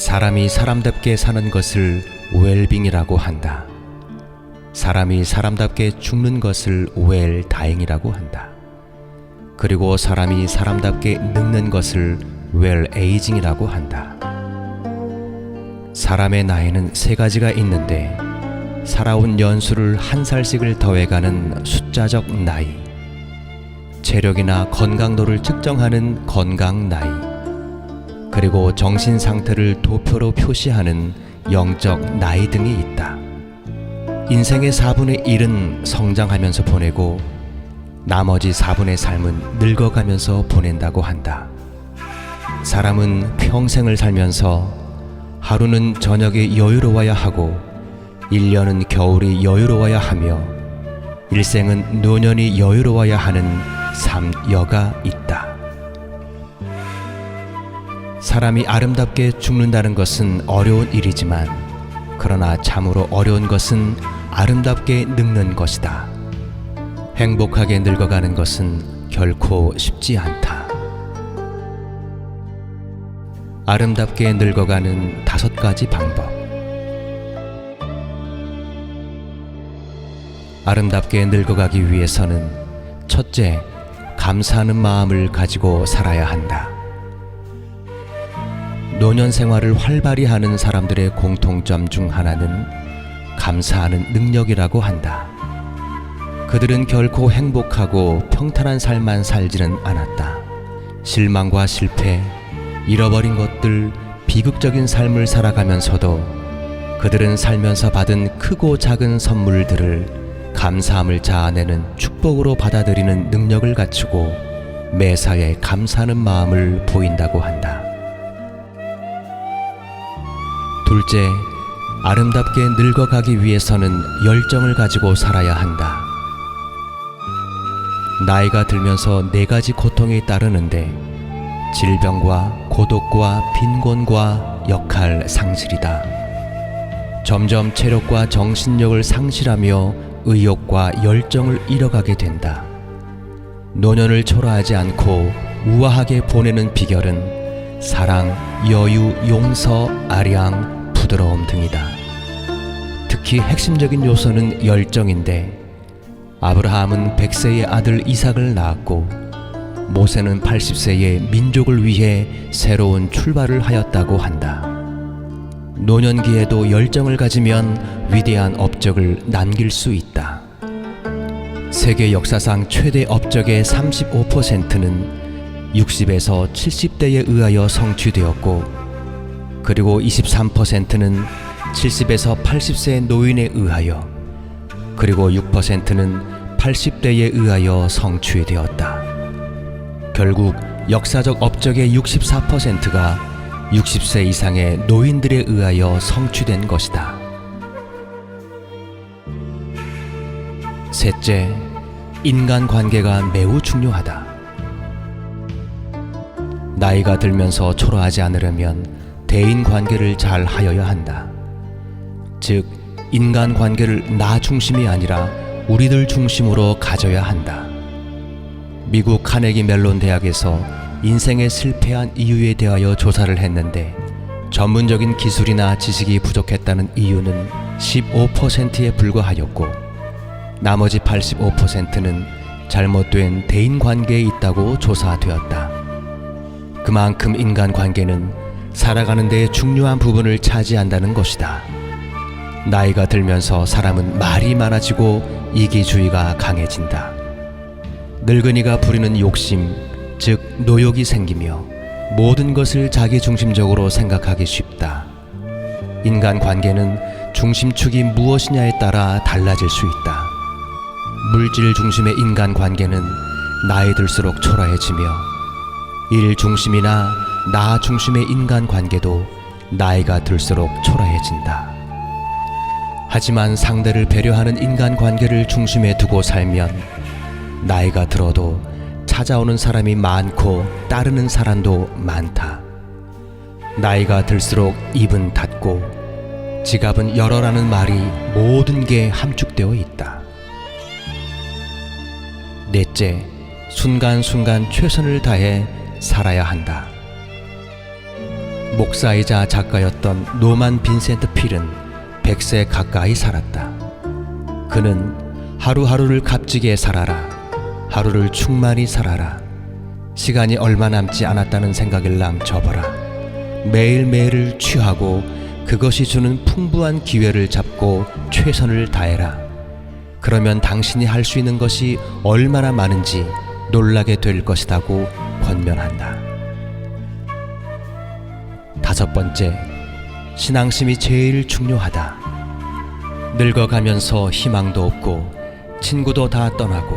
사람이 사람답게 사는 것을 웰빙이라고 한다. 사람이 사람답게 죽는 것을 웰 다행이라고 한다. 그리고 사람이 사람답게 늙는 것을 웰 에이징이라고 한다. 사람의 나이는 세 가지가 있는데 살아온 연수를 한 살씩을 더해가는 숫자적 나이, 체력이나 건강도를 측정하는 건강 나이, 그리고 정신 상태를 도표로 표시하는 영적 나이 등이 있다. 인생의 4분의 1은 성장하면서 보내고 나머지 4분의 삶은 늙어가면서 보낸다고 한다. 사람은 평생을 살면서 하루는 저녁에 여유로워야 하고 1년은 겨울이 여유로워야 하며 일생은 노년이 여유로워야 하는 삶여가 있다. 사람이 아름답게 죽는다는 것은 어려운 일이지만 그러나 참으로 어려운 것은 아름답게 늙는 것이다. 행복하게 늙어가는 것은 결코 쉽지 않다. 아름답게 늙어가는 다섯 가지 방법. 아름답게 늙어가기 위해서는 첫째, 감사하는 마음을 가지고 살아야 한다. 노년 생활을 활발히 하는 사람들의 공통점 중 하나는 감사하는 능력이라고 한다. 그들은 결코 행복하고 평탄한 삶만 살지는 않았다. 실망과 실패, 잃어버린 것들, 비극적인 삶을 살아가면서도 그들은 살면서 받은 크고 작은 선물들을 감사함을 자아내는 축복으로 받아들이는 능력을 갖추고 매사에 감사하는 마음을 보인다고 한다. 둘째, 아름답게 늙어가기 위해서는 열정을 가지고 살아야 한다. 나이가 들면서 네 가지 고통이 따르는데 질병과 고독과 빈곤과 역할 상실이다. 점점 체력과 정신력을 상실하며 의욕과 열정을 잃어가게 된다. 노년을 초라하지 않고 우아하게 보내는 비결은 사랑, 여유, 용서, 아량, 부드러움 등이다. 특히 핵심적인 요소는 열정인데 아브라함은 100세의 아들 이삭을 낳았고 모세는 80세에 민족을 위해 새로운 출발을 하였다고 한다. 노년기에도 열정을 가지면 위대한 업적을 남길 수 있다. 세계 역사상 최대 업적의 35%는 60에서 70대에 의하여 성취되었고, 그리고 23%는 70에서 80세 노인에 의하여, 그리고 6%는 80대에 의하여 성취되었다. 결국 역사적 업적의 64%가 60세 이상의 노인들에 의하여 성취된 것이다. 셋째, 인간 관계가 매우 중요하다. 나이가 들면서 초라하지 않으려면 대인 관계를 잘 하여야 한다. 즉, 인간 관계를 나 중심이 아니라 우리들 중심으로 가져야 한다. 미국 카네기 멜론 대학에서 인생에 실패한 이유에 대하여 조사를 했는데 전문적인 기술이나 지식이 부족했다는 이유는 15%에 불과하였고 나머지 85%는 잘못된 대인 관계에 있다고 조사되었다. 그만큼 인간 관계는 살아가는 데 중요한 부분을 차지한다는 것이다. 나이가 들면서 사람은 말이 많아지고 이기주의가 강해진다. 늙은이가 부리는 욕심, 즉 노욕이 생기며 모든 것을 자기 중심적으로 생각하기 쉽다. 인간 관계는 중심축이 무엇이냐에 따라 달라질 수 있다. 물질 중심의 인간 관계는 나이 들수록 초라해지며 일 중심이나 나 중심의 인간 관계도 나이가 들수록 초라해진다. 하지만 상대를 배려하는 인간 관계를 중심에 두고 살면 나이가 들어도 찾아오는 사람이 많고 따르는 사람도 많다. 나이가 들수록 입은 닫고 지갑은 열어라는 말이 모든 게 함축되어 있다. 넷째, 순간순간 최선을 다해 살아야 한다. 목사이자 작가였던 노만 빈센트 필은 100세 가까이 살았다. 그는 하루하루를 값지게 살아라. 하루를 충만히 살아라. 시간이 얼마 남지 않았다는 생각일랑 접어라. 매일매일을 취하고 그것이 주는 풍부한 기회를 잡고 최선을 다해라. 그러면 당신이 할 수 있는 것이 얼마나 많은지 놀라게 될 것이라고 권면한다. 다섯 번째, 신앙심이 제일 중요하다. 늙어가면서 희망도 없고 친구도 다 떠나고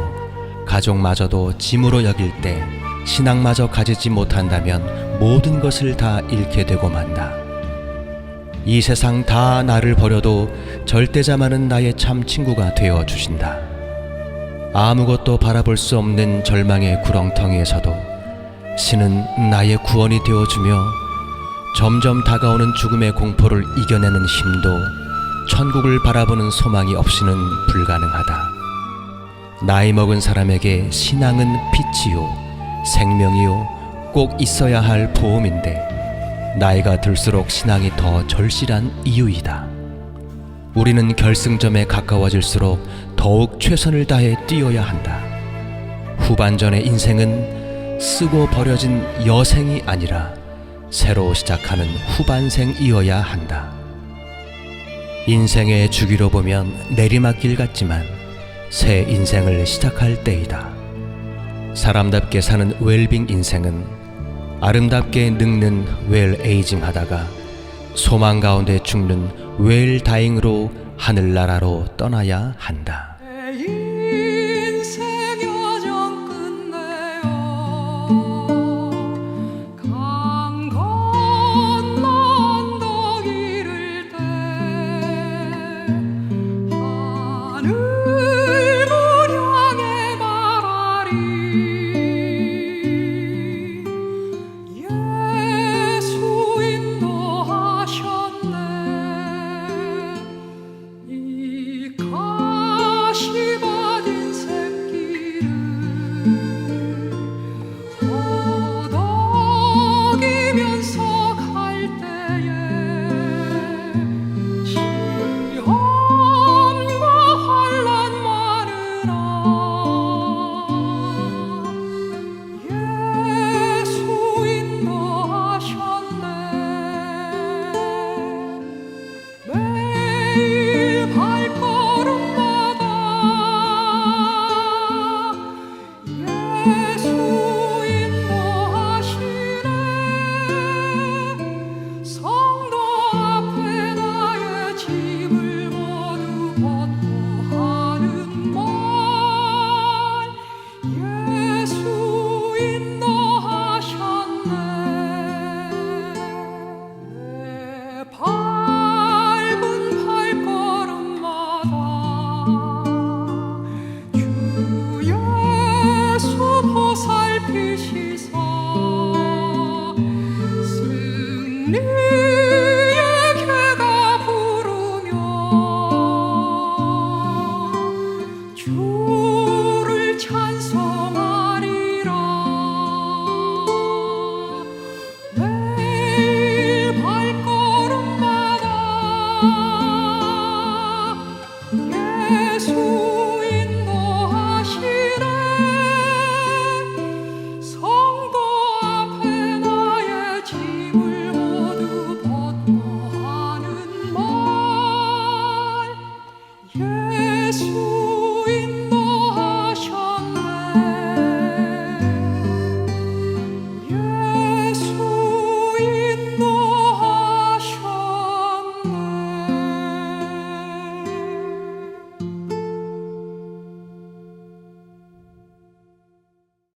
가족마저도 짐으로 여길 때 신앙마저 가지지 못한다면 모든 것을 다 잃게 되고 만다. 이 세상 다 나를 버려도 절대자만은 나의 참 친구가 되어 주신다. 아무것도 바라볼 수 없는 절망의 구렁텅이에서도 신은 나의 구원이 되어 주며 점점 다가오는 죽음의 공포를 이겨내는 힘도 천국을 바라보는 소망이 없이는 불가능하다. 나이 먹은 사람에게 신앙은 빛이요, 생명이요, 꼭 있어야 할 보험인데, 나이가 들수록 신앙이 더 절실한 이유이다. 우리는 결승점에 가까워질수록 더욱 최선을 다해 뛰어야 한다. 후반전의 인생은 쓰고 버려진 여생이 아니라 새로 시작하는 후반생이어야 한다. 인생의 주기로 보면 내리막길 같지만 새 인생을 시작할 때이다. 사람답게 사는 웰빙 인생은 아름답게 늙는 웰 에이징 하다가 소망 가운데 죽는 웰 다잉으로 하늘나라로 떠나야 한다.